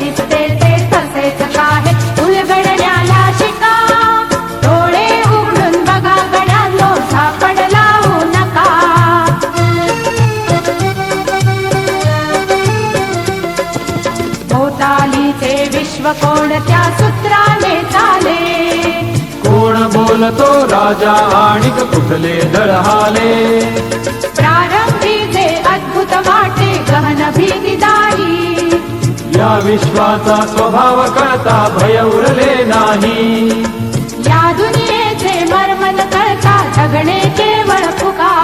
दिसते ते तसेच काहे? उलगडण्याला शिका. डोळे उघडून बघा गड्यांनो झापड लावू नका. भोवतालीचे विश्व कोणत्या सूत्राने चाले? कोण बोलतो राजा आणि कुठले दळहाले? या विश्वाचा स्वभाव कळता भय उरले नाही. या दुनियेचे मर्मन कळता जगणे केवळ पुकार